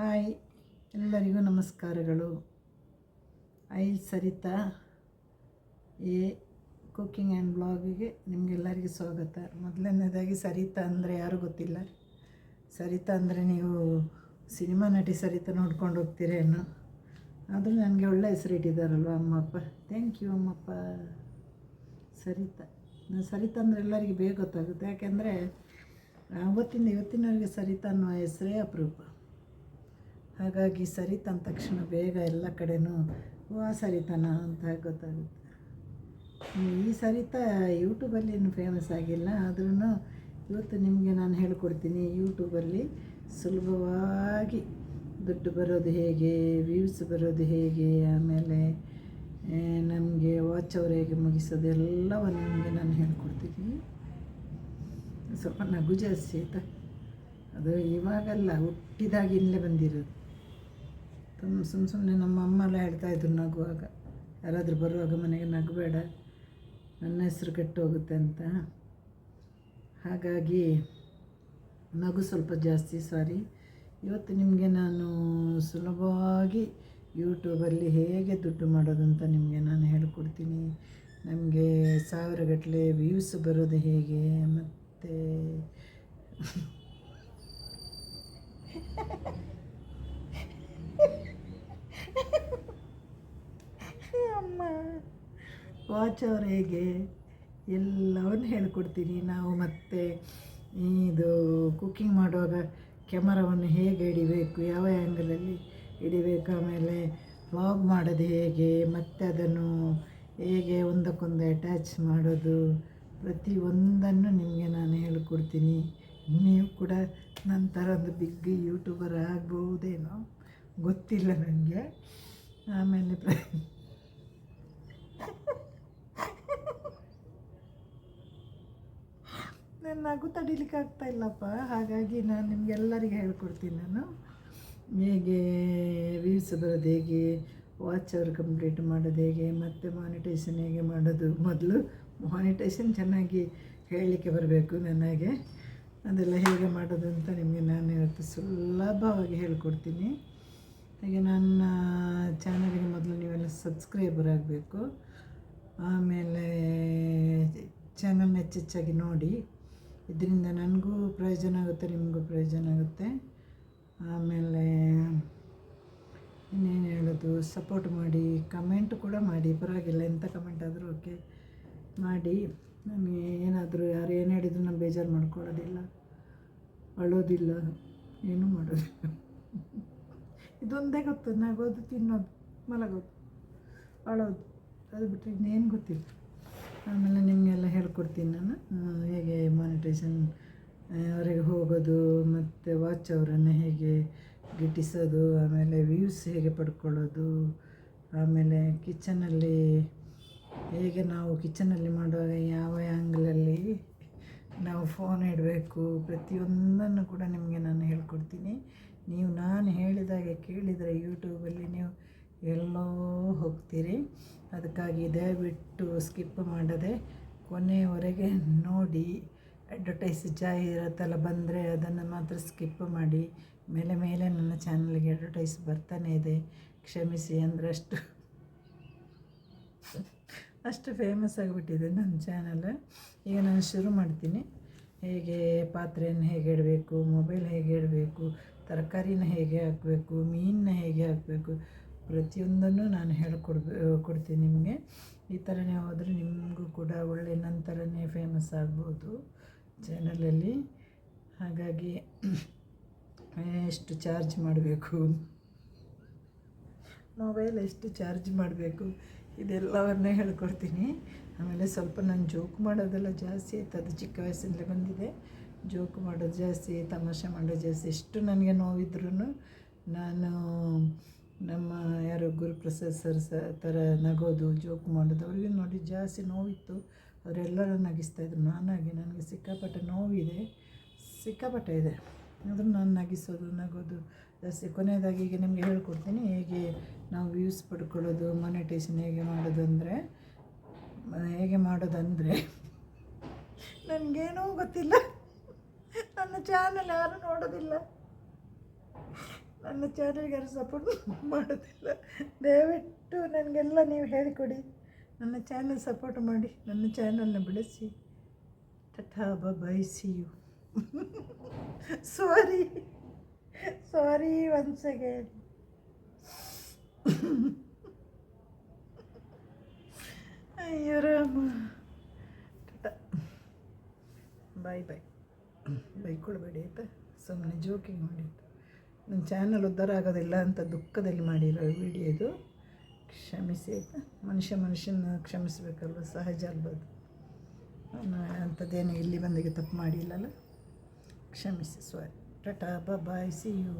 Hi. ಎಲ್ಲರಿಗೂ ನಮಸ್ಕಾರಗಳು. I Saritha a cooking and ಬ್ಲಾಗಿಗೆ ನಿಮಗೆಲ್ಲರಿಗೂ ಸ್ವಾಗತ. ಮೊದಲನೇದಾಗಿ ಸರಿತಾ ಅಂದರೆ ಯಾರು ಗೊತ್ತಿಲ್ಲ. ಸರಿತಾ ಅಂದರೆ ನೀವು ಸಿನಿಮಾ ನಟಿ ಸರಿತಾ ನೋಡ್ಕೊಂಡು ಹೋಗ್ತೀರೇನು ಆದರೂ ನನಗೆ ಒಳ್ಳೆ ಹೆಸರು ಇಟ್ಟಿದ್ದಾರಲ್ವ ಅಮ್ಮಪ್ಪ? ಥ್ಯಾಂಕ್ ಯು ಅಮ್ಮಪ್ಪ. ಸರಿತಾ. ನಾನು ಸರಿತಾ ಅಂದರೆ ಎಲ್ಲರಿಗೂ ಬೇಗ ಗೊತ್ತಾಗುತ್ತೆ. ಯಾಕೆಂದರೆ ಅವತ್ತಿಂದ ಇವತ್ತಿನವರೆಗೆ ಸರಿತಾ ಅನ್ನೋ ಹೆಸರೇ ಅಪರೂಪ. ಹಾಗಾಗಿ ಸರಿತ ಅಂದ ತಕ್ಷಣ ಬೇಗ ಎಲ್ಲ ಕಡೆನೂ ವಾ ಸರಿತಾನ ಅಂತ ಗೊತ್ತಾಗುತ್ತೆ. ಈ ಸರಿತಾ ಯೂಟ್ಯೂಬಲ್ಲಿ ಏನು ಫೇಮಸ್ ಆಗಿಲ್ಲ ಆದ್ರೂ ಇವತ್ತು ನಿಮಗೆ ನಾನು ಹೇಳ್ಕೊಡ್ತೀನಿ ಯೂಟ್ಯೂಬಲ್ಲಿ ಸುಲಭವಾಗಿ ದುಡ್ಡು ಬರೋದು ಹೇಗೆ ವ್ಯೂಸ್ ಬರೋದು ಹೇಗೆ, ಆಮೇಲೆ ನಮಗೆ ವಾಚ್ ಅವರ್ ಹೇಗೆ ಮುಗಿಸೋದು ಎಲ್ಲವನ್ನು ನಿಮಗೆ ನಾನು ಹೇಳ್ಕೊಡ್ತೀನಿ. ಸ್ವಲ್ಪ ನಗು ಜಾಸ್ತಿ ಆಯಿತಾ? ಅದು ಇವಾಗಲ್ಲ, ಹುಟ್ಟಿದಾಗಿಂದಲೇ ಬಂದಿರೋದು. ತುಂಬ ಸುಮ್ಮ ಸುಮ್ಮನೆ ನಮ್ಮ ಅಮ್ಮ ಎಲ್ಲ ಹೇಳ್ತಾಯಿದ್ರು ನಗುವಾಗ. ಯಾರಾದರೂ ಬರುವಾಗ ಮನೆಗೆ ನಗಬೇಡ, ನನ್ನ ಹೆಸರು ಕೆಟ್ಟೋಗುತ್ತೆ ಅಂತ. ಹಾಗಾಗಿ ನಗು ಸ್ವಲ್ಪ ಜಾಸ್ತಿ, ಸಾರಿ. ಇವತ್ತು ನಿಮಗೆ ನಾನು ಸುಲಭವಾಗಿ ಯೂಟ್ಯೂಬಲ್ಲಿ ಹೇಗೆ ದುಡ್ಡು ಮಾಡೋದು ಅಂತ ನಿಮಗೆ ನಾನು ಹೇಳ್ಕೊಡ್ತೀನಿ. ನಮಗೆ ಸಾವಿರಗಟ್ಟಲೆ ವ್ಯೂಸ್ ಬರೋದು ಹೇಗೆ? ಮತ್ತು ಅಮ್ಮ ವಾಚ್ ಅವ್ರು ಹೇಗೆ ಎಲ್ಲವನ್ನು ಹೇಳ್ಕೊಡ್ತೀನಿ. ನಾವು ಮತ್ತು ಇದು ಕುಕ್ಕಿಂಗ್ ಮಾಡುವಾಗ ಕ್ಯಾಮರಾವನ್ನು ಹೇಗೆ ಹಿಡಿಬೇಕು, ಯಾವ ಆ್ಯಂಗಲಲ್ಲಿ ಹಿಡಿಬೇಕು, ಆಮೇಲೆ ವ್ಲಾಗ್ ಮಾಡೋದು ಹೇಗೆ, ಮತ್ತು ಅದನ್ನು ಹೇಗೆ ಒಂದಕ್ಕೊಂದು ಅಟ್ಯಾಚ್ ಮಾಡೋದು, ಪ್ರತಿ ಒಂದನ್ನು ನಿಮಗೆ ನಾನು ಹೇಳ್ಕೊಡ್ತೀನಿ. ನೀವು ಕೂಡ ನನ್ನ ಥರ ಒಂದು ಬಿಗ್ ಯೂಟ್ಯೂಬರ್ ಆಗ್ಬೋದೇನೋ ಗೊತ್ತಿಲ್ಲ ನನಗೆ. ಆಮೇಲೆ ಪ್ರ ನನ್ನ ನಗು ತಡಿಲಿಕ್ಕೆ ಆಗ್ತಾ ಇಲ್ಲಪ್ಪ. ಹಾಗಾಗಿ ನಾನು ನಿಮಗೆಲ್ಲರಿಗೆ ಹೇಳ್ಕೊಡ್ತೀನಿ ನಾನು. ಹೇಗೆ ವ್ಯೂಸ್ ಬರೋದು ಹೇಗೆ ವಾಚ್ ಅವರ್ ಕಂಪ್ಲೀಟ್ ಮಾಡೋದು ಹೇಗೆ, ಮತ್ತು ಮಾನಿಟೇಷನ್ ಹೇಗೆ ಮಾಡೋದು ಮೊದಲು. ಮಾನಿಟೇಷನ್ ಚೆನ್ನಾಗಿ ಹೇಳಲಿಕ್ಕೆ ಬರಬೇಕು ನನಗೆ. ಅದೆಲ್ಲ ಹೇಗೆ ಮಾಡೋದು ಅಂತ ನಿಮಗೆ ನಾನು ಇವತ್ತು ಸುಲಭವಾಗಿ ಹೇಳ್ಕೊಡ್ತೀನಿ. ಹಾಗೆ ನನ್ನ ಚಾನಲಿಗೆ ಮೊದಲು ನೀವೆಲ್ಲ ಸಬ್ಸ್ಕ್ರೈಬರ್ ಆಗಬೇಕು. ಆಮೇಲೆ ಚಾನಲ್ ಹೆಚ್ಚೆಚ್ಚಾಗಿ ನೋಡಿ. ಇದರಿಂದ ನನಗೂ ಪ್ರಯೋಜನ ಆಗುತ್ತೆ, ನಿಮಗೂ ಪ್ರಯೋಜನ ಆಗುತ್ತೆ. ಆಮೇಲೆ ಇನ್ನೇನು ಹೇಳೋದು ಸಪೋರ್ಟ್ ಮಾಡಿ ಕಮೆಂಟ್ ಕೂಡ ಮಾಡಿ, ಪರವಾಗಿಲ್ಲ ಎಂಥ ಕಮೆಂಟ್ ಆದರೂ ಓಕೆ ಮಾಡಿ, ನನಗೆ ಏನಾದರೂ, ಯಾರು ಏನು ಹೇಳಿದ್ರು ನಾನು ಬೇಜಾರು ಮಾಡ್ಕೊಳ್ಳೋದಿಲ್ಲ, ಅಳೋದಿಲ್ಲ, ಏನೂ ಮಾಡೋದಿಲ್ಲ. ಇದೊಂದೇ ಗೊತ್ತು, ನಗೋದು, ತಿನ್ನೋದು, ಮಲಗೋದು, ಅಳೋದು ಅದು ಬಿಟ್ಟರೆ ಇನ್ನೇನು ಗೊತ್ತಿಲ್ಲ. ಆಮೇಲೆ ನಿಮಗೆಲ್ಲ ಹೇಳ್ಕೊಡ್ತೀನಿ ನಾನು ಹೇಗೆ ಮಾನಿಟೇಷನ್ ಅವರಿಗೆ ಹೋಗೋದು, ಮತ್ತು ವಾಚ್ ಅವರನ್ನು ಹೇಗೆ ಗಿಟ್ಟಿಸೋದು, ಆಮೇಲೆ ವ್ಯೂಸ್ ಹೇಗೆ ಪಡ್ಕೊಳ್ಳೋದು, ಆಮೇಲೆ ಕಿಚನಲ್ಲಿ ಹೇಗೆ ನಾವು ಕಿಚನಲ್ಲಿ ಮಾಡುವಾಗ ಯಾವ ಆ್ಯಂಗಲಲ್ಲಿ ನಾವು ಫೋನ್ ಇಡಬೇಕು, ಪ್ರತಿಯೊಂದನ್ನು ಕೂಡ ನಿಮಗೆ ನಾನು ಹೇಳ್ಕೊಡ್ತೀನಿ. ನೀವು ನಾನು ಹೇಳಿದಾಗೆ ಕೇಳಿದರೆ ಯೂಟ್ಯೂಬಲ್ಲಿ ನೀವು ಎಲ್ಲೋ ಹೋಗ್ತೀರಿ. ಅದಕ್ಕಾಗಿ ದಯವಿಟ್ಟು ಸ್ಕಿಪ್ ಮಾಡದೆ ಕೊನೆಯವರೆಗೆ ನೋಡಿ. ಅಡ್ವರ್ಟೈಸ್ ಜಾಹೀರಾತೆಲ್ಲ ಬಂದರೆ ಅದನ್ನು ಮಾತ್ರ ಸ್ಕಿಪ್ ಮಾಡಿ, ಮೇಲೆ ಮೇಲೆ ನನ್ನ ಚಾನಲ್ಗೆ ಅಡ್ವರ್ಟೈಸ್ ಬರ್ತಾನೆ ಇದೆ. ಕ್ಷಮಿಸಿ ಅಂದರೆ ಅಷ್ಟು ಅಷ್ಟು ಫೇಮಸ್ ಆಗಿಬಿಟ್ಟಿದೆ ನನ್ನ ಚಾನಲ್ ಈಗ ನಾನು ಶುರು ಮಾಡ್ತೀನಿ. ಹೇಗೆ ಪಾತ್ರೆಯನ್ನು ಹೇಗೆ ಇಡಬೇಕು ಮೊಬೈಲ್ ಹೇಗೆ ಇಡಬೇಕು, ತರಕಾರಿನ ಹೇಗೆ ಹಾಕಬೇಕು, ಮೀನನ್ನ ಹೇಗೆ ಹಾಕಬೇಕು, ಪ್ರತಿಯೊಂದನ್ನು ನಾನು ಹೇಳ್ಕೊಡ್ಬೇ, ಕೊಡ್ತೀನಿ ನಿಮಗೆ. ಈ ಥರನೇ ಹೋದರೆ ನಿಮಗೂ ಕೂಡ ಒಳ್ಳೆ ನನ್ನ ಫೇಮಸ್ ಆಗ್ಬೋದು. ಚಾನಲಲ್ಲಿ. ಹಾಗಾಗಿ ಎಷ್ಟು ಚಾರ್ಜ್ ಮಾಡಬೇಕು? ಮೊಬೈಲ್ ಎಷ್ಟು ಚಾರ್ಜ್ ಮಾಡಬೇಕು? ಇದೆಲ್ಲವನ್ನೇ ಹೇಳ್ಕೊಡ್ತೀನಿ. ಆಮೇಲೆ ಸ್ವಲ್ಪ ನಾನು ಜೋಕ್ ಮಾಡೋದೆಲ್ಲ ಜಾಸ್ತಿ ಆಯ್ತು. ಅದು ಚಿಕ್ಕ ವಯಸ್ಸಿಂದಲೇ ಬಂದಿದೆ. ಜೋಕ್ ಮಾಡೋದು ಜಾಸ್ತಿ, ತಮಾಷೆ ಮಾಡೋದು ಜಾಸ್ತಿ. ಎಷ್ಟು ನನಗೆ ನೋವಿದ್ರೂ ನಾನು ನಮ್ಮ ಯಾರು ಗುರುಪ್ರಸಾದ್ ಸರ್ ಸ ಥರ ನಗೋದು, ಜೋಕ್ ಮಾಡೋದು, ಅವ್ರಿಗೆ ನೋಡಿ ಜಾಸ್ತಿ ನೋವಿತ್ತು. ಅವರೆಲ್ಲರೂ ನಗಿಸ್ತಾಯಿದ್ರು ನಾನಾಗಿ ನನಗೆ ಸಿಕ್ಕಾಪಟ್ಟೆ ನೋವಿದೆ. ಸಿಕ್ಕಾಪಟ್ಟೆ ಇದೆ. ಆದರೂ ನಾನು ನಗಿಸೋದು, ನಗೋದು, ಜಾಸ್ತಿ. ಕೊನೆಯದಾಗಿ ಈಗ ನಿಮಗೆ ಹೇಳ್ಕೊಡ್ತೀನಿ, ಹೇಗೆ ನಾವು ವ್ಯೂಸ್ ಪಡ್ಕೊಳ್ಳೋದು ಮಾನಿಟೇಷನ್ ಹೇಗೆ ಮಾಡೋದು ಅಂದರೆ ಹೇಗೆ ಮಾಡೋದಂದರೆ, ನನಗೇನೂ ಗೊತ್ತಿಲ್ಲ. ನನ್ನ ಚಾನಲ್ ಯಾರೂ ನೋಡೋದಿಲ್ಲ. ನನ್ನ ಚಾನಲ್ಗೆ ಯಾರು ಸಪೋರ್ಟ್ ಮಾಡೋದಿಲ್ಲ. ದಯವಿಟ್ಟು ನನಗೆಲ್ಲ ನೀವು ಹೇಳಿಕೊಡಿ. ನನ್ನ ಚಾನಲ್ ಸಪೋರ್ಟ್ ಮಾಡಿ, ನನ್ನ ಚಾನಲ್ನ ಬೆಳೆಸಿ. Tata bye see you sorry sorry once again ಅಯ್ಯೋ ರಾಮ. ಟಟಾ ಬಾಯ್ ಬಾಯ್ ಬೈಕೊಳ್ಬೇಡಿ ಆಯಿತಾ? ಸುಮ್ಮನೆ ಜೋಕಿಂಗ್ ಮಾಡಿ ನನ್ನ ಚಾನಲ್ ಉದ್ಧಾರ ಆಗೋದಿಲ್ಲ ಅಂತ ದುಃಖದಲ್ಲಿ ಮಾಡಿರೋ ವಿಡಿಯೋ ಇದು. ಕ್ಷಮಿಸಿ ಮನುಷ್ಯ ಮನುಷ್ಯನ ಕ್ಷಮಿಸಬೇಕಲ್ವ? ಸಹಜ ಅಲ್ಬೋದು ಅಂಥದ್ದೇನು ಇಲ್ಲಿ ಬಂದಿಗೆ ತಪ್ಪು ಮಾಡಿಲ್ಲಲ್ಲ? ಕ್ಷಮಿಸಿ sorry tata bye see you